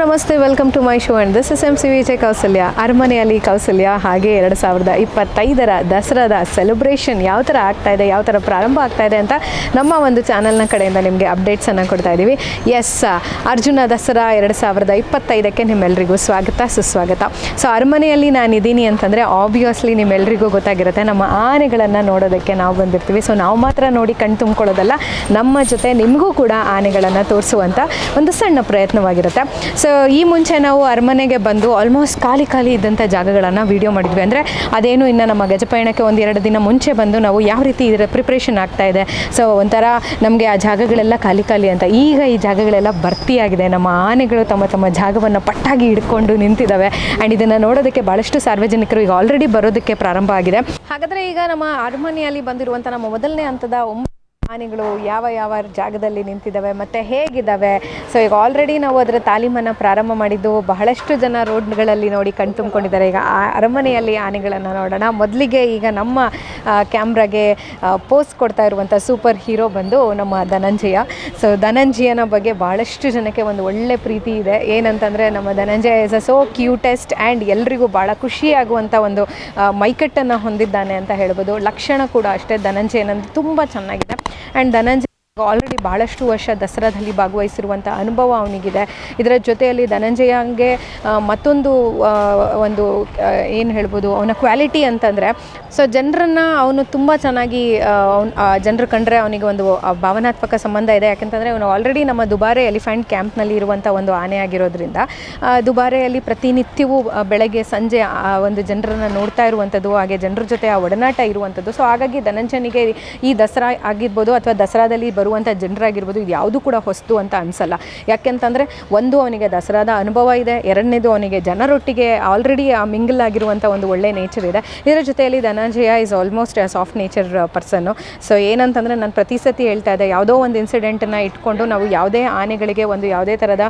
ನಮಸ್ತೆ welcome to my show and this is M C Vijay Kausalya ಅರಮನೆಯಲ್ಲಿ ಕೌಸಲ್ಯ, ಹಾಗೆ ಎರಡು ಸಾವಿರದ ಇಪ್ಪತ್ತೈದರ ದಸರಾದ ಸೆಲೆಬ್ರೇಷನ್ ಯಾವ ಥರ ಆಗ್ತಾ ಇದೆ, ಯಾವ ಥರ ಪ್ರಾರಂಭ ಆಗ್ತಾ ಇದೆ ಅಂತ ನಮ್ಮ ಒಂದು ಚಾನಲ್ನ ಕಡೆಯಿಂದ ನಿಮಗೆ ಅಪ್ಡೇಟ್ಸನ್ನು ಕೊಡ್ತಾ ಇದ್ದೀವಿ ಎಸ್ ಅರ್ಜುನ ದಸರಾ ಎರಡು ಸಾವಿರದ ಇಪ್ಪತ್ತೈದಕ್ಕೆ ನಿಮ್ಮೆಲ್ಲರಿಗೂ ಸ್ವಾಗತ, ಸುಸ್ವಾಗತ. ಸೊ ಅರಮನೆಯಲ್ಲಿ ನಾನಿದ್ದೀನಿ ಅಂತಂದರೆ ಆಬ್ವಿಯಸ್ಲಿ ನಿಮ್ಮೆಲ್ಲರಿಗೂ ಗೊತ್ತಾಗಿರುತ್ತೆ. ನಮ್ಮ ಆನೆಗಳನ್ನು ನೋಡೋದಕ್ಕೆ ನಾವು ಬಂದಿರ್ತೀವಿ. ಸೊ ನಾವು ಮಾತ್ರ ನೋಡಿ ಕಣ್ ತುಂಬ್ಕೊಳ್ಳೋದಲ್ಲ, ನಮ್ಮ ಜೊತೆ ನಿಮಗೂ ಕೂಡ ಆನೆಗಳನ್ನು ತೋರಿಸುವಂಥ ಒಂದು ಸಣ್ಣ ಪ್ರಯತ್ನವಾಗಿರುತ್ತೆ. ಸೊ ಈ ಮುಂಚೆ ನಾವು ಅರಮನೆಗೆ ಬಂದು ಆಲ್ಮೋಸ್ಟ್ ಖಾಲಿ ಖಾಲಿ ಇದ್ದಂಥ ಜಾಗಗಳನ್ನು ವೀಡಿಯೋ ಮಾಡಿದ್ವಿ. ಅಂದರೆ ಅದೇನು ಇನ್ನು ನಮ್ಮ ಗಜಪಯಣಕ್ಕೆ ಒಂದು ಎರಡು ದಿನ ಮುಂಚೆ ಬಂದು ನಾವು ಯಾವ ರೀತಿ ಇದರ ಪ್ರಿಪ್ರೇಷನ್ ಆಗ್ತಾ ಇದೆ. ಸೊ ಒಂಥರ ನಮಗೆ ಆ ಜಾಗಗಳೆಲ್ಲ ಖಾಲಿ ಖಾಲಿ ಅಂತ. ಈಗ ಈ ಜಾಗಗಳೆಲ್ಲ ಭರ್ತಿಯಾಗಿದೆ. ನಮ್ಮ ಆನೆಗಳು ತಮ್ಮ ತಮ್ಮ ಜಾಗವನ್ನು ಪಟ್ಟಾಗಿ ಹಿಡ್ಕೊಂಡು ನಿಂತಿದ್ದಾವೆ ಆ್ಯಂಡ್ ಇದನ್ನು ನೋಡೋದಕ್ಕೆ ಭಾಳಷ್ಟು ಸಾರ್ವಜನಿಕರು ಈಗ ಆಲ್ರೆಡಿ ಬರೋದಕ್ಕೆ ಪ್ರಾರಂಭ ಆಗಿದೆ. ಹಾಗಾದರೆ ಈಗ ನಮ್ಮ ಅರಮನೆಯಲ್ಲಿ ಬಂದಿರುವಂಥ ನಮ್ಮ ಮೊದಲನೇ ಹಂತದ ಒಂಬ ಆನೆಗಳು ಯಾವ ಯಾವ ಜಾಗದಲ್ಲಿ ನಿಂತಿದ್ದಾವೆ, ಮತ್ತು ಹೇಗಿದ್ದಾವೆ? ಸೊ ಈಗ ಆಲ್ರೆಡಿ ನಾವು ಅದರ ತಾಲೀಮನ್ನು ಪ್ರಾರಂಭ ಮಾಡಿದ್ದು ಬಹಳಷ್ಟು ಜನ ರೋಡ್ಗಳಲ್ಲಿ ನೋಡಿ ಕಣ್ ತುಂಬಿಕೊಂಡಿದ್ದಾರೆ. ಈಗ ಅರಮನೆಯಲ್ಲಿ ಆನೆಗಳನ್ನು ನೋಡೋಣ. ಮೊದಲಿಗೆ ಈಗ ನಮ್ಮ ಕ್ಯಾಮ್ರಾಗೆ ಪೋಸ್ಟ್ ಕೊಡ್ತಾ ಇರುವಂಥ ಸೂಪರ್ ಹೀರೋ ಬಂದು ನಮ್ಮ ಧನಂಜಯ. ಸೊ ಧನಂಜಯನ ಬಗ್ಗೆ ಬಹಳಷ್ಟು ಜನಕ್ಕೆ ಒಂದು ಒಳ್ಳೆ ಪ್ರೀತಿ ಇದೆ. ಏನಂತಂದರೆ ನಮ್ಮ Dhananjaya is a so cutest and ಎಲ್ರಿಗೂ ಭಾಳ ಖುಷಿಯಾಗುವಂಥ ಒಂದು ಮೈಕಟ್ಟನ್ನು ಹೊಂದಿದ್ದಾನೆ ಅಂತ ಹೇಳ್ಬೋದು. ಲಕ್ಷಣ ಕೂಡ ಅಷ್ಟೇ. ಧನಂಜಯನಂದು ತುಂಬ ಚೆನ್ನಾಗಿದೆ ಆ್ಯಂಡ್ ಧನಂಜಯ ಆಲ್ರೆಡಿ ಭಾಳಷ್ಟು ವರ್ಷ ದಸರಾದಲ್ಲಿ ಭಾಗವಹಿಸಿರುವಂಥ ಅನುಭವ ಅವನಿಗಿದೆ. ಇದರ ಜೊತೆಯಲ್ಲಿ ಧನಂಜಯಂಗೆ ಮತ್ತೊಂದು ಒಂದು ಏನು ಹೇಳ್ಬೋದು, ಅವನ ಕ್ವಾಲಿಟಿ ಅಂತಂದರೆ ಸೊ ಜನರನ್ನು ಅವನು ತುಂಬ ಚೆನ್ನಾಗಿ ಅವ್ನು ಜನರು ಕಂಡ್ರೆ ಅವನಿಗೆ ಒಂದು ಭಾವನಾತ್ಮಕ ಸಂಬಂಧ ಇದೆ. ಯಾಕಂತಂದರೆ ಅವನು ಆಲ್ರೆಡಿ ನಮ್ಮ ದುಬಾರೆ ಎಲಿಫೆಂಟ್ ಕ್ಯಾಂಪ್ನಲ್ಲಿ ಇರುವಂಥ ಒಂದು ಆನೆ ಆಗಿರೋದ್ರಿಂದ ದುಬಾರೆಯಲ್ಲಿ ಪ್ರತಿನಿತ್ಯವೂ ಬೆಳಗ್ಗೆ, ಸಂಜೆ, ಆ, ಒಂದು ಜನರನ್ನು ನೋಡ್ತಾ ಇರುವಂಥದ್ದು ಹಾಗೆ ಜನರ ಜೊತೆ ಆ ಒಡನಾಟ ಇರುವಂಥದ್ದು ಸೊ ಹಾಗಾಗಿ ಧನಂಜನಿಗೆ ಈ ದಸರಾ ಆಗಿರ್ಬೋದು ಅಥವಾ ದಸರಾದಲ್ಲಿ ಬರುವಂಥ ಜನರಾಗಿರ್ಬೋದು ಇದು ಯಾವುದು ಕೂಡ ಹೊಸ್ತು ಅಂತ ಅನಿಸಲ್ಲ. ಯಾಕೆಂತಂದರೆ ಒಂದು ಅವನಿಗೆ ದಸರಾದ ಅನುಭವ ಇದೆ, ಎರಡನೇದು ಅವನಿಗೆ ಜನರೊಟ್ಟಿಗೆ ಆಲ್ರೆಡಿ ಆ ಮಿಂಗಲ್ ಆಗಿರುವಂಥ ಒಂದು ಒಳ್ಳೆ ನೇಚರ್ ಇದೆ. ಇದರ ಜೊತೆಯಲ್ಲಿ Dhananjaya is almost a soft nature person so ಏನಂತಂದರೆ ನಾನು ಪ್ರತಿ ಸತಿ ಹೇಳ್ತಾ ಇದ್ದೆ, ಯಾವುದೋ ಒಂದು ಇನ್ಸಿಡೆಂಟನ್ನು ಇಟ್ಕೊಂಡು ನಾವು ಯಾವುದೇ ಆನೆಗಳಿಗೆ ಒಂದು ಯಾವುದೇ ಥರದ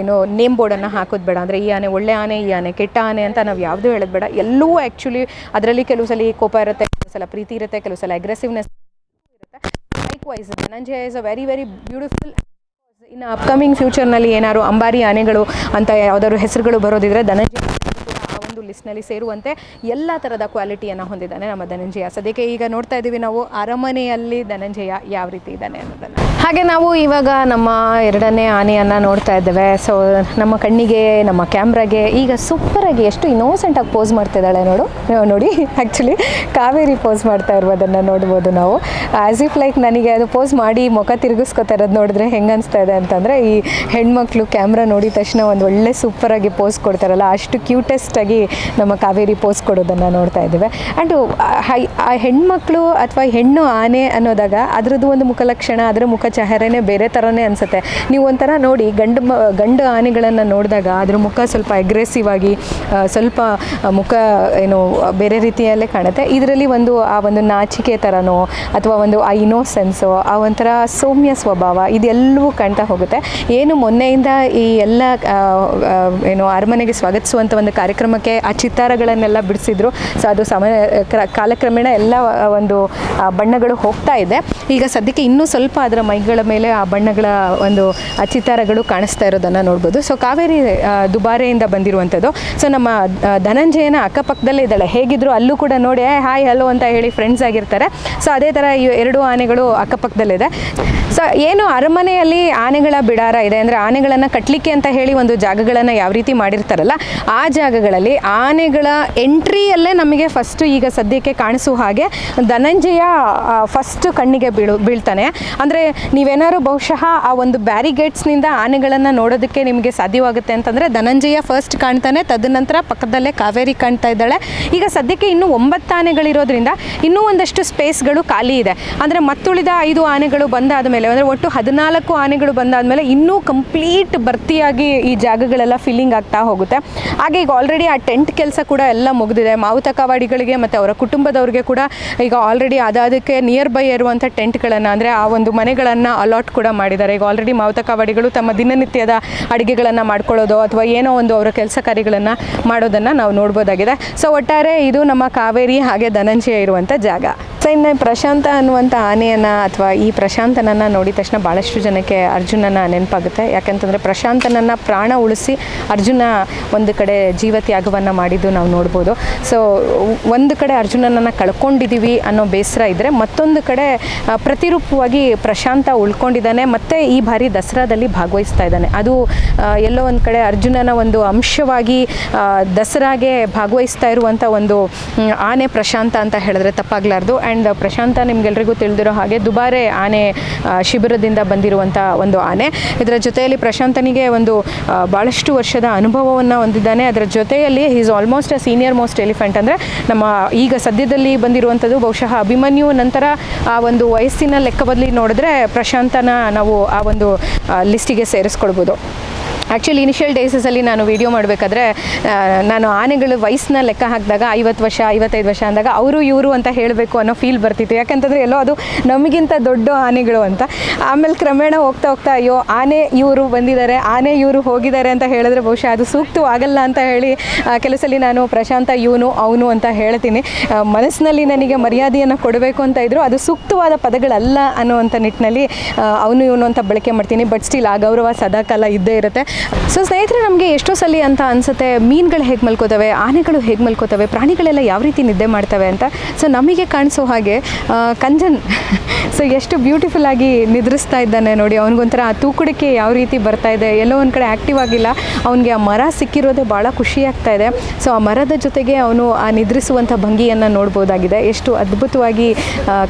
ಏನು ನೇಮ್ ಬೋರ್ಡನ್ನು ಹಾಕೋದು ಬೇಡ. ಅಂದರೆ ಈ ಆನೆ ಒಳ್ಳೆ ಆನೆ, ಈ ಆನೆ ಕೆಟ್ಟ ಆನೆ ಅಂತ ನಾವು ಯಾವುದೂ ಹೇಳೋದು ಬೇಡ. ಎಲ್ಲವೂ ಆ್ಯಕ್ಚುಲಿ ಅದರಲ್ಲಿ ಕೆಲವು ಸಲ ಕೋಪ ಇರುತ್ತೆ, ಕೆಲವು ಸಲ ಪ್ರೀತಿ ಇರುತ್ತೆ, ಕೆಲವು ಸಲ aggressiveness wise Dhananjaya is a very very beautiful ಇನ್ನು ಅಪ್ಕಮಿಂಗ್ ಫ್ಯೂಚರ್ನಲ್ಲಿ ಏನಾದ್ರು ಅಂಬಾರಿ ಆನೆಗಳು ಅಂತ ಯಾವುದಾದ್ರು ಹೆಸರುಗಳು ಬರೋದಿದ್ರೆ ಧನಂಜಯ ಒಂದು ಲಿಸ್ಟ್ನಲ್ಲಿ ಸೇರುವಂತೆ ಎಲ್ಲ ಥರದ ಕ್ವಾಲಿಟಿಯನ್ನು ಹೊಂದಿದ್ದಾನೆ ನಮ್ಮ ಧನಂಜಯ. ಸದ್ಯಕ್ಕೆ ಈಗ ನೋಡ್ತಾ ಇದ್ದೀವಿ ನಾವು ಅರಮನೆಯಲ್ಲಿ ಧನಂಜಯ ಯಾವ ರೀತಿ ಇದ್ದಾನೆ ಅನ್ನೋದನ್ನು. ಹಾಗೆ ನಾವು ಇವಾಗ ನಮ್ಮ ಎರಡನೇ ಆನೆಯನ್ನು ನೋಡ್ತಾ ಇದ್ದೇವೆ. ಸೊ ನಮ್ಮ ಕಣ್ಣಿಗೆ, ನಮ್ಮ ಕ್ಯಾಮ್ರಾಗೆ ಈಗ ಸೂಪರಾಗಿ ಎಷ್ಟು ಇನ್ನೋಸೆಂಟಾಗಿ ಪೋಸ್ ಮಾಡ್ತಿದ್ದಾಳೆ ನೋಡು. ನೀವು ನೋಡಿ ಆ್ಯಕ್ಚುಲಿ ಕಾವೇರಿ ಪೋಸ್ ಮಾಡ್ತಾ ಇರೋದನ್ನು ನೋಡ್ಬೋದು ನಾವು. ಆ್ಯಸ್ ಇಫ್ ಲೈಕ್ ನನಗೆ ಅದು ಪೋಸ್ ಮಾಡಿ ಮುಖ ತಿರುಗಿಸ್ಕೊತಾ ಇರೋದು ನೋಡಿದ್ರೆ ಹೆಂಗೆ ಅನಿಸ್ತಾ ಇದೆ ಅಂತಂದರೆ, ಈ ಹೆಣ್ಮಕ್ಳು ಕ್ಯಾಮ್ರಾ ನೋಡಿದ ತಕ್ಷಣ ಒಂದು ಒಳ್ಳೆ ಸೂಪರಾಗಿ ಪೋಸ್ ಕೊಡ್ತಾರಲ್ಲ, ಅಷ್ಟು ಕ್ಯೂಟೆಸ್ಟಾಗಿ ನಮ್ಮ ಕಾವೇರಿ ಪೋಸ್ ಕೊಡೋದನ್ನು ನೋಡ್ತಾ ಇದ್ದೇವೆ. ಆ್ಯಂಡ್ ಆ ಹೆಣ್ಮಕ್ಳು ಅಥವಾ ಹೆಣ್ಣು ಆನೆ ಅನ್ನೋದಾಗ ಅದರದ್ದು ಒಂದು ಮುಖಲಕ್ಷಣ, ಅದರ ಮುಖ ಚಹರೆನೇ ಬೇರೆ ಥರನೇ ಅನಿಸುತ್ತೆ. ನೀವು ಒಂಥರ ನೋಡಿ ಗಂಡು ಮ, ಗಂಡು ಆನೆಗಳನ್ನು ನೋಡಿದಾಗ ಅದ್ರ ಮುಖ ಸ್ವಲ್ಪ ಅಗ್ರೆಸಿವ್ ಆಗಿ ಸ್ವಲ್ಪ ಮುಖ ಏನು ಬೇರೆ ರೀತಿಯಲ್ಲೇ ಕಾಣುತ್ತೆ. ಇದರಲ್ಲಿ ಒಂದು, ಆ ಒಂದು ನಾಚಿಕೆ ಥರನೋ ಅಥವಾ ಒಂದು ಆ ಇನೋಸೆನ್ಸು ಆ ಒಂಥರ ಸೌಮ್ಯ ಸ್ವಭಾವ ಇದೆಲ್ಲವೂ ಕಾಣ್ತಾ ಹೋಗುತ್ತೆ. ಏನು ಮೊನ್ನೆಯಿಂದ ಈ ಎಲ್ಲ ಏನು ಅರಮನೆಗೆ ಸ್ವಾಗತಿಸುವಂಥ ಒಂದು ಕಾರ್ಯಕ್ರಮಕ್ಕೆ ಆ ಚಿತ್ತಾರಗಳನ್ನೆಲ್ಲ ಬಿಡಿಸಿದ್ರು. ಸೊ ಅದು ಕ್ರ- ಕಾಲಕ್ರಮೇಣ ಎಲ್ಲ ಒಂದು ಬಣ್ಣಗಳು ಹೋಗ್ತಾ ಇದೆ. ಈಗ ಸದ್ಯಕ್ಕೆ ಇನ್ನೂ ಸ್ವಲ್ಪ ಅದರ ಮೈಗಳ ಮೇಲೆ ಆ ಬಣ್ಣಗಳ ಒಂದು ಚಿತ್ತಾರಗಳು ಕಾಣಿಸ್ತಾ ಇರೋದನ್ನು ನೋಡ್ಬೋದು. ಸೊ ಕಾವೇರಿ ದುಬಾರೆಯಿಂದ ಬಂದಿರುವಂಥದ್ದು. ಸೊ ನಮ್ಮ ಧನಂಜಯನ ಅಕ್ಕಪಕ್ಕದಲ್ಲೇ ಇದ್ದಾಳೆ. ಹೇಗಿದ್ರು ಅಲ್ಲೂ ಕೂಡ ನೋಡಿ ಹಾಯ್, ಹಲೋ ಅಂತ ಹೇಳಿ ಫ್ರೆಂಡ್ಸ್ ಆಗಿರ್ತಾರೆ. ಸೊ ಅದೇ ಥರ ಈ ಎರಡು ಆನೆಗಳು ಅಕ್ಕಪಕ್ಕದಲ್ಲಿದೆ ಸೊ ಏನು ಅರಮನೆಯಲ್ಲಿ ಆನೆಗಳ ಬಿಡಾರ ಇದೆ ಅಂದರೆ ಆನೆಗಳನ್ನು ಕಟ್ಟಲಿಕ್ಕೆ ಅಂತ ಹೇಳಿ ಒಂದು ಜಾಗಗಳನ್ನು ಯಾವ ರೀತಿ ಮಾಡಿರ್ತಾರಲ್ಲ, ಆ ಜಾಗಗಳಲ್ಲಿ ಆನೆಗಳ ಎಂಟ್ರಿಯಲ್ಲೇ ನಮಗೆ ಫಸ್ಟು ಈಗ ಸದ್ಯಕ್ಕೆ ಕಾಣಿಸೋ ಹಾಗೆ ಧನಂಜಯ ಫಸ್ಟ್ ಕಣ್ಣಿಗೆ ಬೀಳು, ಬೀಳ್ತಾನೆ. ಅಂದರೆ ನೀವೇನಾದ್ರು ಬಹುಶಃ ಆ ಒಂದು ಬ್ಯಾರಿಗೇಟ್ಸ್ನಿಂದ ಆನೆಗಳನ್ನು ನೋಡೋದಕ್ಕೆ ನಿಮಗೆ ಸಾಧ್ಯವಾಗುತ್ತೆ ಅಂತಂದರೆ ಧನಂಜಯ ಫಸ್ಟ್ ಕಾಣ್ತಾನೆ, ತದನಂತರ ಪಕ್ಕದಲ್ಲೇ ಕಾವೇರಿ ಕಾಣ್ತಾ ಇದ್ದಾಳೆ. ಈಗ ಸದ್ಯಕ್ಕೆ ಇನ್ನೂ ಒಂಬತ್ತು ಆನೆಗಳಿರೋದ್ರಿಂದ ಇನ್ನೂ ಒಂದಷ್ಟು ಸ್ಪೇಸ್ಗಳು ಖಾಲಿ ಇದೆ. ಅಂದರೆ ಮತ್ತುಳಿದ ಐದು ಆನೆಗಳು ಬಂದಾದ ಮೇಲೆ ಅಂದರೆ ಒಟ್ಟು ಹದಿನಾಲ್ಕು ಆನೆಗಳು ಬಂದಾದ ಮೇಲೆ ಇನ್ನೂ ಕಂಪ್ಲೀಟ್ ಭರ್ತಿಯಾಗಿ ಈ ಜಾಗಗಳೆಲ್ಲ ಫಿಲ್ಲಿಂಗ್ ಆಗ್ತಾ ಹೋಗುತ್ತೆ. ಹಾಗೆ ಈಗ ಆಲ್ರೆಡಿ ಆ ಟೆಂಟ್ ಕೆಲಸ ಕೂಡ ಎಲ್ಲ ಮುಗಿದಿದೆ. ಮಾವುತ ಕವಾಡಿಗಳಿಗೆ ಮತ್ತು ಅವರ ಕುಟುಂಬದವ್ರಿಗೆ ಕೂಡ ಈಗ ಆಲ್ರೆಡಿ ಅದಾದಕ್ಕೆ ನಿಯರ್ ಬೈ ಇರುವಂಥ ಟೆಂಟ್ಗಳನ್ನು, ಅಂದರೆ ಆ ಒಂದು ಮನೆಗಳನ್ನು ಅಲಾಟ್ ಕೂಡ ಮಾಡಿದ್ದಾರೆ. ಈಗ ಆಲ್ರೆಡಿ ಮಾವುತ ಕಾವಾಡಿಗಳು ತಮ್ಮ ದಿನನಿತ್ಯದ ಅಡುಗೆಗಳನ್ನು ಮಾಡ್ಕೊಳ್ಳೋದು ಅಥವಾ ಏನೋ ಒಂದು ಅವರ ಕೆಲಸ ಕಾರ್ಯಗಳನ್ನು ಮಾಡೋದನ್ನು ನಾವು ನೋಡ್ಬೋದಾಗಿದೆ. ಸೊ ಒಟ್ಟಾರೆ ಇದು ನಮ್ಮ ಕಾವೇರಿ ಹಾಗೆ ಧನಂಜಯ ಇರುವಂಥ ಜಾಗ. ಸೊ ಇನ್ನು ಪ್ರಶಾಂತ ಅನ್ನುವಂಥ ಆನೆಯನ್ನು ಅಥವಾ ಈ ಪ್ರಶಾಂತನನ್ನು ನೋಡಿದ ತಕ್ಷಣ ಭಾಳಷ್ಟು ಜನಕ್ಕೆ ಅರ್ಜುನನ ನೆನಪಾಗುತ್ತೆ. ಯಾಕಂತಂದರೆ ಪ್ರಶಾಂತನನ್ನು ಪ್ರಾಣ ಉಳಿಸಿ ಅರ್ಜುನ ಒಂದು ಕಡೆ ಜೀವತ್ಯಾಗವನ್ನು ಮಾಡಿದ್ದು ನಾವು ನೋಡ್ಬೋದು. ಸೊ ಒಂದು ಕಡೆ ಅರ್ಜುನನನ್ನು ಕಳ್ಕೊಂಡಿದ್ದೀವಿ ಅನ್ನೋ ಬೇಸರ ಇದ್ದರೆ ಮತ್ತೊಂದು ಕಡೆ ಪ್ರತಿರೂಪವಾಗಿ ಪ್ರಶಾಂತ ಉಳ್ಕೊಂಡಿದ್ದಾನೆ. ಮತ್ತು ಈ ಬಾರಿ ದಸರಾದಲ್ಲಿ ಭಾಗವಹಿಸ್ತಾ ಇದ್ದಾನೆ. ಅದು ಎಲ್ಲೋ ಒಂದು ಕಡೆ ಅರ್ಜುನನ ಒಂದು ಅಂಶವಾಗಿ ದಸರಾಗೆ ಭಾಗವಹಿಸ್ತಾ ಇರುವಂಥ ಒಂದು ಆನೆ ಪ್ರಶಾಂತ ಅಂತ ಹೇಳಿದ್ರೆ ತಪ್ಪಾಗಲಾರ್ದು. ಆ್ಯಂಡ್ ಪ್ರಶಾಂತ ನಿಮ್ಗೆಲ್ರಿಗೂ ತಿಳಿದಿರೋ ಹಾಗೆ ದುಬಾರೆ ಆನೆ ಶಿಬಿರದಿಂದ ಬಂದಿರುವಂಥ ಒಂದು ಆನೆ. ಇದರ ಜೊತೆಯಲ್ಲಿ ಪ್ರಶಾಂತನಿಗೆ ಒಂದು ಭಾಳಷ್ಟು ವರ್ಷದ ಅನುಭವವನ್ನು ಹೊಂದಿದ್ದಾನೆ. ಅದರ ಜೊತೆಯಲ್ಲಿ is almost a senior most elephant ಅಂದರೆ ನಮ್ಮ ಈಗ ಸದ್ಯದಲ್ಲಿ ಬಂದಿರುವಂಥದ್ದು ಬಹುಶಃ ಅಭಿಮನ್ಯು. ನಂತರ ಆ ಒಂದು ವಯಸ್ಸಿನ ಲೆಕ್ಕ ಬದಲಿ ನೋಡಿದ್ರೆ ಪ್ರಶಾಂತನ ನಾವು ಆ ಒಂದು ಲಿಸ್ಟಿಗೆ ಸೇರಿಸ್ಕೊಳ್ಬೋದು. ಆ್ಯಕ್ಚುಲಿ ಇನಿಷಿಯಲ್ ಡೇಸಸಲ್ಲಿ ನಾನು ವೀಡಿಯೋ ಮಾಡಬೇಕಾದ್ರೆ ನಾನು ಆನೆಗಳು ವಯಸ್ಸನ್ನ ಲೆಕ್ಕ ಹಾಕಿದಾಗ, ಐವತ್ತು ವರ್ಷ, ಐವತ್ತೈದು ವರ್ಷ ಅಂದಾಗ ಅವರು ಇವರು ಅಂತ ಹೇಳಬೇಕು ಅನ್ನೋ ಫೀಲ್ ಬರ್ತಿತ್ತು. ಯಾಕಂತಂದರೆ ಎಲ್ಲೋ ಅದು ನಮಗಿಂತ ದೊಡ್ಡ ಆನೆಗಳು ಅಂತ. ಆಮೇಲೆ ಕ್ರಮೇಣ ಹೋಗ್ತಾ ಹೋಗ್ತಾ, ಅಯ್ಯೋ, ಆನೆ ಇವರು ಬಂದಿದ್ದಾರೆ, ಆನೆ ಇವರು ಹೋಗಿದ್ದಾರೆ ಅಂತ ಹೇಳಿದ್ರೆ ಬಹುಶಃ ಅದು ಸೂಕ್ತವಾಗಲ್ಲ ಅಂತ ಹೇಳಿ ಕೆಲಸಲ್ಲಿ ನಾನು ಪ್ರಶಾಂತ ಇವನು, ಅವನು ಅಂತ ಹೇಳ್ತೀನಿ. ಮನಸ್ಸಿನಲ್ಲಿ ನನಗೆ ಮರ್ಯಾದೆಯನ್ನು ಕೊಡಬೇಕು ಅಂತ ಇದ್ರು, ಅದು ಸೂಕ್ತವಾದ ಪದಗಳಲ್ಲ ಅನ್ನುವಂಥ ನಿಟ್ಟಿನಲ್ಲಿ ಅವನು ಇವನು ಅಂತ ಬಳಕೆ ಮಾಡ್ತೀನಿ. ಬಟ್ ಸ್ಟಿಲ್ ಆ ಗೌರವ ಸದಾಕಾಲ ಇದ್ದೇ ಇರುತ್ತೆ. ಸೊ ಸ್ನೇಹಿತರೆ, ನಮಗೆ ಎಷ್ಟೋ ಸಲ ಅಂತ ಅನ್ಸುತ್ತೆ, ಮೀನುಗಳು ಹೇಗೆ ಮಲ್ಕೋತವೆ, ಆನೆಗಳು ಹೇಗೆ ಮಲ್ಕೋತವೆ, ಪ್ರಾಣಿಗಳೆಲ್ಲ ಯಾವ ರೀತಿ ನಿದ್ದೆ ಮಾಡ್ತವೆ ಅಂತ. ಸೊ ನಮಗೆ ಕಾಣಿಸೋ ಹಾಗೆ ಕಂಜನ್, ಸೊ ಎಷ್ಟು ಬ್ಯೂಟಿಫುಲ್ ಆಗಿ ನಿದ್ರಿಸ್ತಾ ಇದ್ದಾನೆ ನೋಡಿ. ಅವನಿಗೊಂಥರ ಆ ತೂಕಡಿಕೆ ಯಾವ ರೀತಿ ಬರ್ತಾ ಇದೆ, ಎಲ್ಲೋ ಒಂದು ಕಡೆ ಆ್ಯಕ್ಟಿವ್ ಆಗಿಲ್ಲ. ಅವನಿಗೆ ಆ ಮರ ಸಿಕ್ಕಿರೋದೇ ಭಾಳ ಖುಷಿ ಆಗ್ತಾ ಇದೆ. ಸೊ ಆ ಮರದ ಜೊತೆಗೆ ಅವನು ಆ ನಿದ್ರಿಸುವಂಥ ಭಂಗಿಯನ್ನು ನೋಡ್ಬೋದಾಗಿದೆ. ಎಷ್ಟು ಅದ್ಭುತವಾಗಿ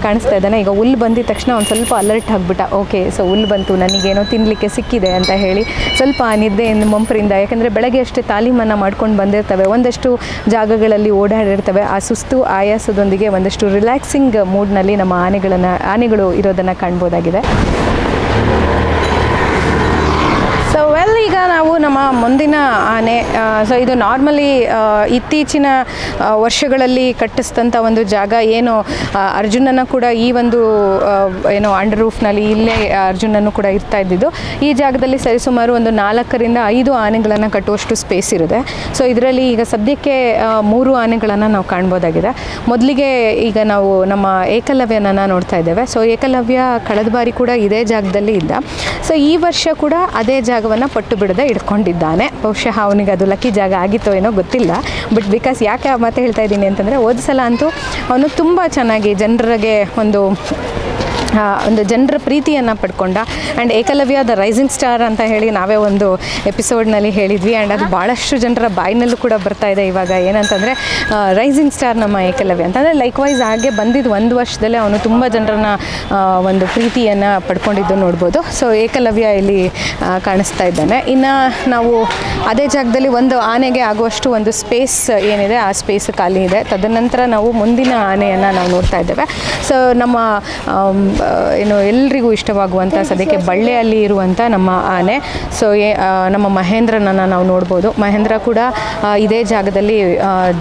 ಕಾಣಿಸ್ತಾ ಇದ್ದಾನೆ. ಈಗ ಹುಲ್ಲು ಬಂದಿದ ತಕ್ಷಣ ಅವ್ನು ಸ್ವಲ್ಪ ಅಲರ್ಟ್ ಆಗಿಬಿಟ್ಟ. ಓಕೆ ಸೊ ಹುಲ್ಲು ಬಂತು, ನನಗೇನೋ ತಿನ್ನಲಿಕ್ಕೆ ಸಿಕ್ಕಿದೆ ಅಂತ ಹೇಳಿ ಸ್ವಲ್ಪ ನಿದ್ದೆಯಿಂದ ಮಂಪರಿಂದ, ಯಾಕಂದರೆ ಬೆಳಗ್ಗೆ ಅಷ್ಟೇ ತಾಲೀಮನ್ನು ಮಾಡ್ಕೊಂಡು ಬಂದಿರ್ತವೆ. ಒಂದಷ್ಟು ಜಾಗಗಳಲ್ಲಿ ಓಡಾಡಿರ್ತವೆ. ಆ ಸುಸ್ತು ಆಯಾಸದೊಂದಿಗೆ ಒಂದಷ್ಟು ರಿಲ್ಯಾಕ್ಸಿಂಗ್ ಮೂಡ್ನಲ್ಲಿ ನಮ್ಮ ಆನೆಗಳನ್ನು, ಆನೆಗಳು ಇರೋದನ್ನು ಕಾಣ್ಬೋದಾಗಿದೆ ಸೊ ವೆಲ್ ಈಗ ನಾವು ನಮ್ಮ ಮುಂದಿನ ಆನೆ ಸೊ ಇದು ನಾರ್ಮಲಿ ಇತ್ತೀಚಿನ ವರ್ಷಗಳಲ್ಲಿ ಕಟ್ಟಿಸಿದಂಥ ಒಂದು ಜಾಗ ಏನು ಅರ್ಜುನನ ಕೂಡ ಈ ಒಂದು ಏನು ಅಂಡರ್ ರೂಫ್ನಲ್ಲಿ ಇಲ್ಲೇ ಅರ್ಜುನನ್ನು ಕೂಡ ಇರ್ತಾ ಇದ್ದಿದ್ದು. ಈ ಜಾಗದಲ್ಲಿ ಸರಿಸುಮಾರು ಒಂದು ನಾಲ್ಕರಿಂದ ಐದು ಆನೆಗಳನ್ನು ಕಟ್ಟುವಷ್ಟು ಸ್ಪೇಸ್ ಇರುತ್ತೆ. ಸೊ ಇದರಲ್ಲಿ ಈಗ ಸದ್ಯಕ್ಕೆ ಮೂರು ಆನೆಗಳನ್ನು ನಾವು ಕಾಣ್ಬೋದಾಗಿದೆ. ಮೊದಲಿಗೆ ಈಗ ನಾವು ನಮ್ಮ ಏಕಲವ್ಯನ ನೋಡ್ತಾ ಇದ್ದೇವೆ. ಸೊ ಏಕಲವ್ಯ ಕಳೆದ ಬಾರಿ ಕೂಡ ಇದೇ ಜಾಗದಲ್ಲಿ ಇದ್ದ ಸೊ ಈ ವರ್ಷ ಕೂಡ ಅದೇ ಜಾಗವನ್ನು ಪಟ್ಟು ಬಿಡದೆ ಇಟ್ಕೊಂಡಿದ್ದಾನೆ ಬಹುಶಃ ಅವನಿಗೆ ಅದು ಲಕ್ಕಿ ಜಾಗ ಆಗಿತ್ತೋ ಏನೋ ಗೊತ್ತಿಲ್ಲ. ಬಟ್ ಬಿಕಾಸ್ ಯಾಕೆ ಆ ಮಾತು ಹೇಳ್ತಾ ಇದ್ದೀನಿ ಅಂತಂದರೆ ಓದಿಸಲ ಸಲ ಅಂತೂ ಅವನು ತುಂಬ ಚೆನ್ನಾಗಿ ಜನರಿಗೆ ಒಂದು ಒಂದು ಜನರ ಪ್ರೀತಿಯನ್ನು ಪಡ್ಕೊಂಡ and Ekalavya the rising star ಅಂತ ಹೇಳಿ ನಾವೇ ಒಂದು ಎಪಿಸೋಡ್ನಲ್ಲಿ ಹೇಳಿದ್ವಿ. ಆ್ಯಂಡ್ ಅದು ಭಾಳಷ್ಟು ಜನರ ಬಾಯಿನಲ್ಲೂ ಕೂಡ ಬರ್ತಾ ಇದೆ ಇವಾಗ. ಏನಂತಂದರೆ ರೈಸಿಂಗ್ ಸ್ಟಾರ್ ನಮ್ಮ ಏಕಲವ್ಯ. ಅಂತಂದರೆ ಲೈಕ್ವೈಸ್ ಹಾಗೆ ಬಂದಿದ್ದು ಒಂದು ವರ್ಷದಲ್ಲೇ ಅವನು ತುಂಬ ಜನರನ್ನ ಒಂದು ಪ್ರೀತಿಯನ್ನು ಪಡ್ಕೊಂಡಿದ್ದು ನೋಡ್ಬೋದು. ಸೊ ಏಕಲವ್ಯ ಇಲ್ಲಿ ಕಾಣಿಸ್ತಾ ಇದ್ದಾನೆ. ಇನ್ನು ನಾವು ಅದೇ ಜಾಗದಲ್ಲಿ ಒಂದು ಆನೆಗೆ ಆಗುವಷ್ಟು ಒಂದು ಸ್ಪೇಸ್ ಏನಿದೆ, ಆ ಸ್ಪೇಸ್ ಖಾಲಿ ಇದೆ. ತದನಂತರ ನಾವು ಮುಂದಿನ ಆನೆಯನ್ನು ನಾವು ನೋಡ್ತಾ ಇದ್ದೇವೆ. ಸೊ ನಮ್ಮ ಏನು ಎಲ್ರಿಗೂ ಇಷ್ಟವಾಗುವಂಥ ಸದ್ಯಕ್ಕೆ ಬಳ್ಳಿಯಲ್ಲಿ ಇರುವಂಥ ನಮ್ಮ ಆನೆ. ಸೊ ನಮ್ಮ ಮಹೇಂದ್ರನನ್ನು ನಾವು ನೋಡ್ಬೋದು. ಮಹೇಂದ್ರ ಕೂಡ ಇದೇ ಜಾಗದಲ್ಲಿ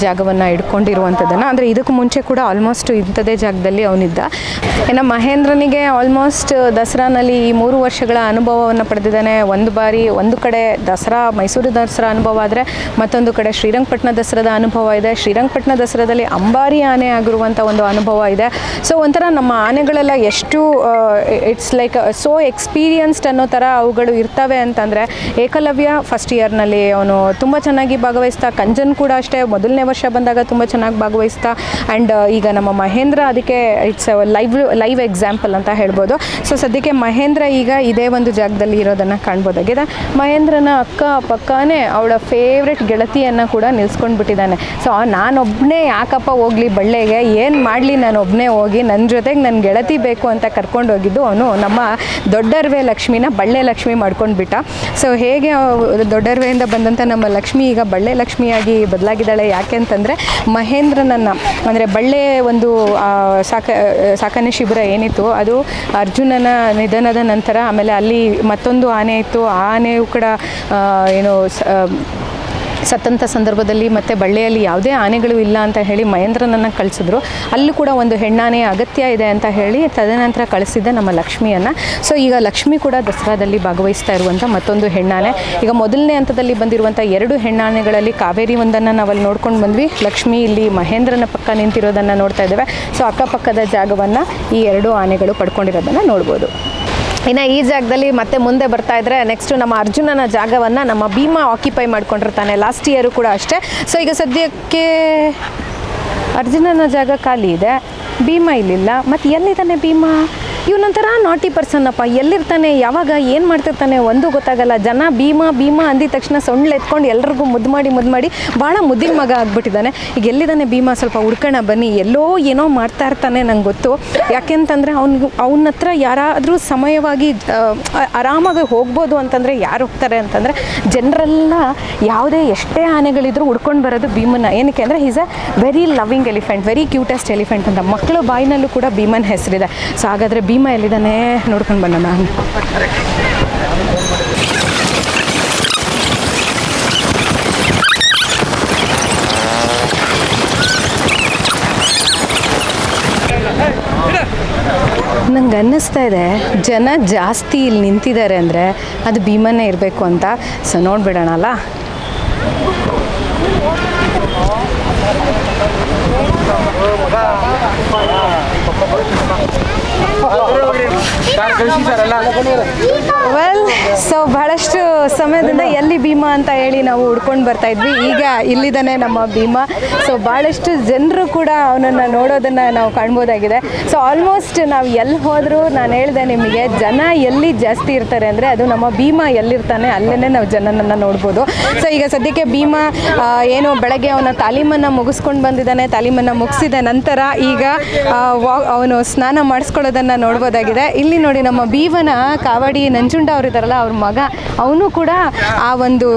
ಜಾಗವನ್ನು ಇಟ್ಕೊಂಡಿರುವಂಥದ್ದನ್ನು ಅಂದರೆ ಇದಕ್ಕೂ ಮುಂಚೆ ಕೂಡ ಆಲ್ಮೋಸ್ಟ್ ಇಂಥದೇ ಜಾಗದಲ್ಲಿ ಅವನಿದ್ದ. ಏನೋ ಮಹೇಂದ್ರನಿಗೆ ಆಲ್ಮೋಸ್ಟ್ ದಸರಾನಲ್ಲಿ ಈ ಮೂರು ವರ್ಷಗಳ ಅನುಭವವನ್ನು ಪಡೆದಿದ್ದಾನೆ. ಒಂದು ಬಾರಿ ಒಂದು ಕಡೆ ದಸರಾ, ಮೈಸೂರು ದಸರಾ ಅನುಭವ ಆದರೆ ಮತ್ತೊಂದು ಕಡೆ ಶ್ರೀರಂಗಪಟ್ಟಣ ದಸರಾದ ಅನುಭವ ಇದೆ. ಶ್ರೀರಂಗಪಟ್ಟಣ ದಸರಾದಲ್ಲಿ ಅಂಬಾರಿ ಆನೆ ಆಗಿರುವಂಥ ಒಂದು ಅನುಭವ ಇದೆ. ಸೊ ಒಂಥರ ನಮ್ಮ ಆನೆಗಳೆಲ್ಲ ಎಷ್ಟು ಇಟ್ಸ್ ಲೈಕ್ ಸೋ ಎಕ್ಸ್ಪೀರಿಯನ್ಸ್ಡ್ ಅನ್ನೋ ಥರ ಅವುಗಳು ಇರ್ತವೆ ಅಂತಂದರೆ, ಏಕಲವ್ಯ ಫಸ್ಟ್ ಇಯರ್ನಲ್ಲಿ ಅವನು ತುಂಬ ಚೆನ್ನಾಗಿ ಭಾಗವಹಿಸ್ತಾ, ಕಂಜನ್ ಕೂಡ ಅಷ್ಟೇ, ಮೊದಲನೇ ವರ್ಷ ಬಂದಾಗ ತುಂಬ ಚೆನ್ನಾಗಿ ಭಾಗವಹಿಸ್ತಾ ಆ್ಯಂಡ್ ಈಗ ನಮ್ಮ ಮಹೇಂದ್ರ ಅದಕ್ಕೆ ಇಟ್ಸ್ ಲೈವ್ ಲೈವ್ ಎಕ್ಸಾಂಪಲ್ ಅಂತ ಹೇಳ್ಬೋದು. ಸೊ ಸದ್ಯಕ್ಕೆ ಮಹೇಂದ್ರ ಈಗ ಇದೇ ಒಂದು ಜಾಗದಲ್ಲಿ ಇರೋದನ್ನು ಕಾಣ್ಬೋದಾಗಿದೆ. ಮಹೇಂದ್ರನ ಅಕ್ಕ, ಪಕ್ಕನೇ ಅವಳ ಫೇವ್ರೆಟ್ ಗೆಳತಿಯನ್ನು ಕೂಡ ನಿಲ್ಸ್ಕೊಂಡು ಬಿಟ್ಟಿದ್ದಾನೆ. ಸೊ ನಾನೊಬ್ಬನೇ ಯಾಕಪ್ಪ ಹೋಗ್ಲಿ ಬಳ್ಳೆಗೆ, ಏನು ಮಾಡಲಿ ನಾನು ಒಬ್ಬನೇ ಹೋಗಿ ನನ್ನ ಜೊತೆಗೆ ನನ್ನ ಗೆಳತಿ ಬೇಕು ಅಂತ ಕರ್ಕೊಂಡು ಹೋಗಿದ್ದು. ಅವನು ನಮ್ಮ ದೊಡ್ಡರ್ವೆ ಲಕ್ಷ್ಮಿನ ಬಳ್ಳೆ ಲಕ್ಷ್ಮಿ ಮಾಡ್ಕೊಂಡು ಬಿಟ್ಟ. ಸೊ ಹೇಗೆ ದೊಡ್ಡರ್ವೆಯಿಂದ ಬಂದಂಥ ನಮ್ಮ ಲಕ್ಷ್ಮಿ ಈಗ ಬಳ್ಳೆ ಲಕ್ಷ್ಮಿಯಾಗಿ ಬದಲಾಗಿದ್ದಾಳೆ ಯಾಕೆ ಅಂತಂದರೆ ಮಹೇಂದ್ರನನ್ನು, ಅಂದರೆ ಬಳ್ಳೆ ಒಂದು ಸಾಕ ಸಾಕಣೆ ಶಿಬಿರ ಏನಿತ್ತು, ಅದು ಅರ್ಜುನನ ನಿಧನದ ನಂತರ ಆಮೇಲೆ ಅಲ್ಲಿ ಮತ್ತೊಂದು ಆನೆ ಇತ್ತು. ಆ ಆನೆಯು ಕೂಡ ಏನು ಸತ್ತಂಥ ಸಂದರ್ಭದಲ್ಲಿ ಮತ್ತು ಬಳ್ಳಿಯಲ್ಲಿ ಯಾವುದೇ ಆನೆಗಳು ಇಲ್ಲ ಅಂತ ಹೇಳಿ ಮಹೇಂದ್ರನನ್ನು ಕಳಿಸಿದ್ರು. ಅಲ್ಲೂ ಕೂಡ ಒಂದು ಹೆಣ್ಣಾನೆ ಅಗತ್ಯ ಇದೆ ಅಂತ ಹೇಳಿ ತದನಂತರ ಕಳಿಸಿದ್ದೆ ನಮ್ಮ ಲಕ್ಷ್ಮಿಯನ್ನು. ಸೊ ಈಗ ಲಕ್ಷ್ಮಿ ಕೂಡ ದಸರಾದಲ್ಲಿ ಭಾಗವಹಿಸ್ತಾ ಇರುವಂಥ ಮತ್ತೊಂದು ಹೆಣ್ಣಾನೆ. ಈಗ ಮೊದಲನೇ ಹಂತದಲ್ಲಿ ಬಂದಿರುವಂಥ ಎರಡು ಹೆಣ್ಣಾನೆಗಳಲ್ಲಿ ಕಾವೇರಿ ಒಂದನ್ನು ನಾವಲ್ಲಿ ನೋಡ್ಕೊಂಡು ಬಂದ್ವಿ. ಲಕ್ಷ್ಮಿ ಇಲ್ಲಿ ಮಹೇಂದ್ರನ ಪಕ್ಕ ನಿಂತಿರೋದನ್ನು ನೋಡ್ತಾ ಇದ್ದೇವೆ. ಸೊ ಅಕ್ಕಪಕ್ಕದ ಜಾಗವನ್ನು ಈ ಎರಡು ಆನೆಗಳು ಪಡ್ಕೊಂಡಿರೋದನ್ನು ನೋಡ್ಬೋದು. ಇನ್ನು ಈ ಜಾಗದಲ್ಲಿ ಮತ್ತೆ ಮುಂದೆ ಬರ್ತಾ ಇದ್ರೆ ನೆಕ್ಸ್ಟ್ ನಮ್ಮ ಅರ್ಜುನನ ಜಾಗವನ್ನು ನಮ್ಮ ಭೀಮಾ ಆಕ್ಯುಪೈ ಮಾಡ್ಕೊಂಡಿರ್ತಾನೆ ಲಾಸ್ಟ್ ಇಯರು ಕೂಡ ಅಷ್ಟೇ. ಸೊ ಈಗ ಸದ್ಯಕ್ಕೆ ಅರ್ಜುನನ ಜಾಗ ಖಾಲಿ ಇದೆ, ಭೀಮಾ ಇಲ್ಲಿಲ್ಲ. ಮತ್ತು ಎಲ್ಲಿದ್ದಾನೆ ಭೀಮಾ? ಇವನೊಂಥರ ನಾಟಿ ಪರ್ಸನ್ ಅಪ್ಪ, ಎಲ್ಲಿರ್ತಾನೆ, ಯಾವಾಗ, ಏನು ಮಾಡ್ತಿರ್ತಾನೆ, ಒಂದು ಗೊತ್ತಾಗಲ್ಲ. ಜನ ಭೀಮಾ ಭೀಮಾ ಅಂದಿದ ತಕ್ಷಣ ಸೊಂಡ್ಲು ಎತ್ಕೊಂಡು ಎಲ್ರಿಗೂ ಮುದ್ದು ಮಾಡಿ ಮುದ್ದು ಮಾಡಿ ಭಾಳ ಮುದ್ದಿನ ಮಗ ಆಗ್ಬಿಟ್ಟಿದ್ದಾನೆ. ಈಗ ಎಲ್ಲಿದ್ದಾನೆ ಭೀಮಾ? ಸ್ವಲ್ಪ ಹುಡ್ಕೋಣ ಬನ್ನಿ. ಎಲ್ಲೋ ಏನೋ ಮಾಡ್ತಾ ಇರ್ತಾನೆ ನಂಗೆ ಗೊತ್ತು. ಯಾಕೆಂತಂದರೆ ಅವ್ನಿಗೆ ಅವನ ಹತ್ರ ಯಾರಾದರೂ ಸಮಯವಾಗಿ ಆರಾಮಾಗಿ ಹೋಗ್ಬೋದು ಅಂತಂದರೆ ಯಾರು ಹೋಗ್ತಾರೆ ಅಂತಂದರೆ ಜನರೆಲ್ಲ ಯಾವುದೇ ಎಷ್ಟೇ ಆನೆಗಳಿದ್ರು ಹುಡ್ಕೊಂಡು ಬರೋದು ಭೀಮನ್ನ ಏನಕ್ಕೆ ಅಂದರೆ is a very loving elephant very cutest elephant ಅಂತ. ಮಕ್ಕಳು ಬಾಯಿನಲ್ಲೂ ಕೂಡ ಭೀಮನ್ ಹೆಸರಿದೆ. ಸೊ ಹಾಗಾದರೆ ಭೀಮ ಎಲ್ಲಿದ್ದಾನೆ? ನೋಡ್ಕೊಂಡು ಬರೋಣ. ನಂಗೆ ಅನ್ನಿಸ್ತಾ ಇದೆ, ಜನ ಜಾಸ್ತಿ ಇಲ್ಲಿ ನಿಂತಿದ್ದಾರೆ ಅಂದರೆ ಅದು ಭೀಮನೇ ಇರಬೇಕು ಅಂತ. ಸೊ ನೋಡ್ಬಿಡೋಣಲ್ಲ ವೆಲ್ ಸೊ ಬಹಳಷ್ಟು ಸಮಯದಿಂದ ಎಲ್ಲಿ ಭೀಮಾ ಅಂತ ಹೇಳಿ ನಾವು ಹುಡ್ಕೊಂಡು ಬರ್ತಾ ಇದ್ವಿ. ಈಗ ಇಲ್ಲಿದ್ದಾನೆ ನಮ್ಮ ಭೀಮಾ. ಸೊ ಭಾಳಷ್ಟು ಜನರು ಕೂಡ ಅವನನ್ನು ನೋಡೋದನ್ನು ನಾವು ಕಾಣ್ಬೋದಾಗಿದೆ. ಸೊ ಆಲ್ಮೋಸ್ಟ್ ನಾವು ಎಲ್ಲಿ ಹೋದರೂ ನಾನು ಹೇಳಿದೆ ನಿಮಗೆ ಜನ ಎಲ್ಲಿ ಜಾಸ್ತಿ ಇರ್ತಾರೆ ಅಂದರೆ ಅದು ನಮ್ಮ ಭೀಮಾ ಎಲ್ಲಿರ್ತಾನೆ ಅಲ್ಲೇ ನಾವು ಜನನನ್ನು ನೋಡ್ಬೋದು. ಸೊ ಈಗ ಸದ್ಯಕ್ಕೆ ಭೀಮಾ ಏನು ಬೆಳಗ್ಗೆ ಅವನ ತಾಲೀಮನ್ನು ಮುಗಿಸ್ಕೊಂಡು ಬಂದಿದ್ದಾನೆ ತಾಲೀಮನ್ನು ಮುಗಿಸಿದ ನಂತರ ಈಗ ವಾ ಅವನು ಸ್ನಾನ ಮಾಡಿಸ್ಕೊಳ್ಳೋದನ್ನು ನೋಡ್ಬೋದಾಗಿದೆ. ಇಲ್ಲಿ ನೋಡಿ ನಮ್ಮ ಭೀಮನ ಕಾವಾಡಿ ನಂಜುಂಡ ಅವರಿದ್ದಾರಲ್ಲ ಅವ್ರ ಮಗ, ಅವನು ಕೂಡ ಆ ಒಂದು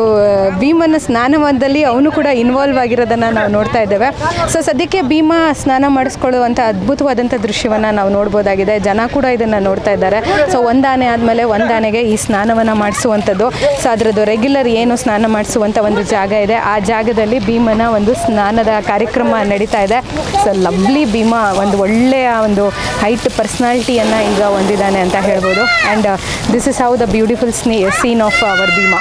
ಭೀಮನ ಸ್ನಾನವನದಲ್ಲಿ ಅವನು ಕೂಡ ಇನ್ವಾಲ್ವ್ ಆಗಿರೋದನ್ನು ನಾವು ನೋಡ್ತಾ ಇದ್ದೇವೆ. ಸೊ ಸದ್ಯಕ್ಕೆ ಭೀಮ ಸ್ನಾನ ಮಾಡಿಸ್ಕೊಳ್ಳುವಂಥ ಅದ್ಭುತವಾದಂಥ ದೃಶ್ಯವನ್ನು ನಾವು ನೋಡ್ಬೋದಾಗಿದೆ. ಜನ ಕೂಡ ಇದನ್ನು ನೋಡ್ತಾ ಇದ್ದಾರೆ. ಸೊ ಒಂದಾನೆ ಆದಮೇಲೆ ಒಂದಾನೆಗೆ ಈ ಸ್ನಾನವನ್ನು ಮಾಡಿಸುವಂಥದ್ದು. ಸೊ ಅದರದ್ದು ರೆಗ್ಯುಲರ್ ಏನು ಸ್ನಾನ ಮಾಡಿಸುವಂಥ ಒಂದು ಜಾಗ ಇದೆ. ಆ ಜಾಗದಲ್ಲಿ ಭೀಮನ ಒಂದು ಸ್ನಾನದ ಕಾರ್ಯಕ್ರಮ ನಡೀತಾ ಇದೆ. ಸೊ ಲವ್ಲಿ ಭೀಮ ಒಂದು ಒಳ್ಳೆಯ ಒಂದು ಹೈಟ್ ಪರ್ಸ್ನಾಲಿಟಿಯನ್ನು ಈಗ ಹೊಂದಿದ್ದಾನೆ ಅಂತ ಹೇಳ್ಬೋದು. And this is how the beautiful ಸ್ನೇ scene of our Bhima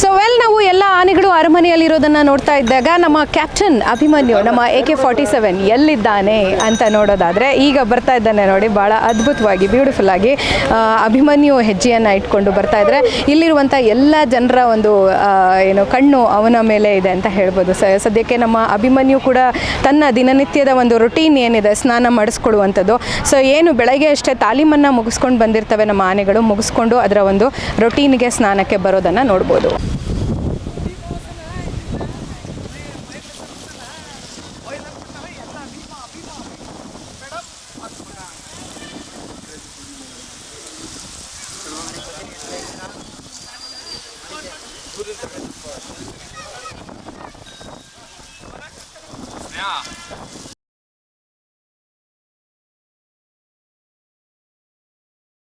so well ನಾವು ಎಲ್ಲ ಆನೆಗಳು ಅರಮನೆಯಲ್ಲಿರೋದನ್ನು ನೋಡ್ತಾ ಇದ್ದಾಗ ನಮ್ಮ ಕ್ಯಾಪ್ಟನ್ ಅಭಿಮನ್ಯು, ನಮ್ಮ ಎ ಕೆ ಫಾರ್ಟಿ ಸೆವೆನ್ ಎಲ್ಲಿದ್ದಾನೆ ಅಂತ ನೋಡೋದಾದರೆ ಈಗ ಬರ್ತಾ ಇದ್ದಾನೆ ನೋಡಿ ಭಾಳ ಅದ್ಭುತವಾಗಿ ಬ್ಯೂಟಿಫುಲ್ ಆಗಿ ಅಭಿಮನ್ಯು ಹೆಜ್ಜೆಯನ್ನು ಇಟ್ಕೊಂಡು ಬರ್ತಾ ಇದ್ರೆ. ಇಲ್ಲಿರುವಂಥ ಎಲ್ಲ ಜನರ ಒಂದು ಏನು ಕಣ್ಣು ಅವನ ಮೇಲೆ ಇದೆ ಅಂತ ಹೇಳ್ಬೋದು. ಸದ್ಯಕ್ಕೆ ನಮ್ಮ ಅಭಿಮನ್ಯು ಕೂಡ ತನ್ನ ದಿನನಿತ್ಯದ ಒಂದು ರೊಟೀನ್ ಏನಿದೆ, ಸ್ನಾನ ಮಾಡಿಸ್ಕೊಡುವಂಥದ್ದು ಸೊ ಏನು ಬೆಳಗ್ಗೆ ಅಷ್ಟೇ ತಾಲೀಮನ್ನು ಮುಗಿಸ್ಕೊಂಡು ಬಂದಿರ್ತವೆ ನಮ್ಮ ಆನೆಗಳು, ಮುಗಿಸ್ಕೊಂಡು ಅದರ ಒಂದು ರೊಟೀನ್ಗೆ ಸ್ನಾನಕ್ಕೆ ಬರೋದನ್ನು ನೋಡ್ಬೋದು. boy though.